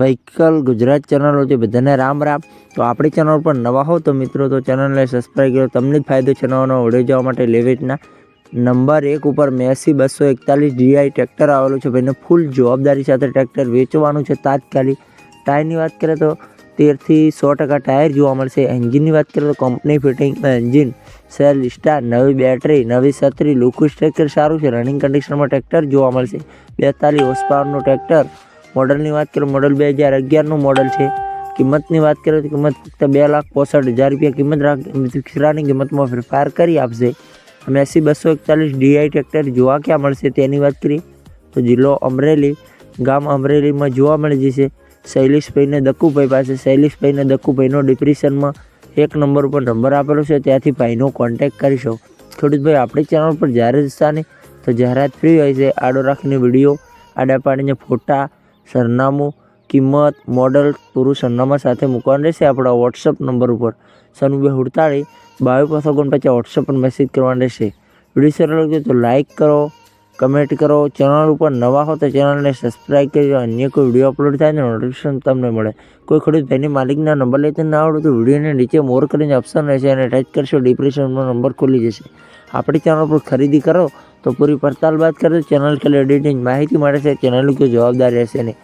Vehicle Gujarat ચેનલો છે, બધાને રામ રામ. તો આપણી ચેનલ પર નવા હો તો મિત્રો, તો ચેનલને સબસ્ક્રાઈબ કરો. તમને જ ફાયદો છે નવો નવો વીડિયો જોવા માટે લેવેટના નંબર એક ઉપર મેસી બસો એકતાલીસ ડીઆઈ ટ્રેક્ટર આવેલું છે. ભાઈને ફૂલ જવાબદારી સાથે ટ્રેક્ટર વેચવાનું છે તાત્કાલિક. ટાયરની વાત કરીએ તો તેરથી સો ટકા ટાયર જોવા મળશે. એન્જિનની વાત કરીએ તો company fitting engine self start નવી બેટરી નવી છત્રી લુકુસ ટ્રેક્ટર સારું છે. રનિંગ કન્ડિશનમાં ટ્રેક્ટર જોવા મળશે. બેતાલીસ હોર્સ પાવરનું ટ્રેક્ટર મોડલની વાત કરો, મોડલ બે હજાર અગિયારનું મોડલ છે. કિંમતની વાત કરીએ તો કિંમત ફક્ત બે લાખ પોસઠ હજાર રૂપિયા કિંમત રાખ ખીરાની કિંમતમાં ફેરફાર કરી આપશે. મેસી બસો એકતાલીસ ડીઆઈ ટ્રેક્ટર જોવા ક્યાં મળશે તેની વાત કરીએ તો જિલ્લો અમરેલી, ગામ અમરેલીમાં જોવા મળી જશે. શૈલેષભાઈને દક્કુભાઈ પાસે, શૈલેષભાઈને દક્કુભાઈનો ડિપ્રેશનમાં એક નંબર ઉપર નંબર આપેલો છે, ત્યાંથી ભાઈનો કોન્ટેક્ટ કરીશો. ખેડૂતભાઈ, આપણી ચેનલ પર જાહેરાત સ્થાને તો જાહેરાત ફ્રી હોય છે. આડો રાખીને વીડિયો આડા પાડીને ફોટા સરનામું, કિંમત, મોડલ પૂરું સરનામા સાથે મૂકવાનું રહેશે આપણા વોટ્સઅપ નંબર ઉપર. સનુબે હુડતાળી, બાવીસ પાંચસો ઓગણપચાસ વોટ્સઅપ પર મેસેજ કરવાનો રહેશે. વીડિયો સરળ લાગ્યો તો લાઇક કરો કમેન્ટ કરો. ચેનલ ઉપર નવા હો તો ચેનલને સબસ્ક્રાઈબ કરી અન્ય કોઈ વીડિયો અપલોડ થાય તો નોટિફિકેશન તમને મળે. કોઈ ખેડૂત ભાઈની માલિકના નંબર લેતા ના આવડે તો વિડીયોને નીચે મોર કરીને ઓપ્શન રહેશે અને ટચ કરશો. ડિપ્રેશનનો નંબર ખુલી જશે. આપણી ચેનલ પર ખરીદી કરો. તો પૂરી પડતાલ બાદ કરો ચેનલ ખાલી એડિટિંગ માહિતી મળે છે. ચેનલ કોઈ જવાબદાર રહેશે નહીં.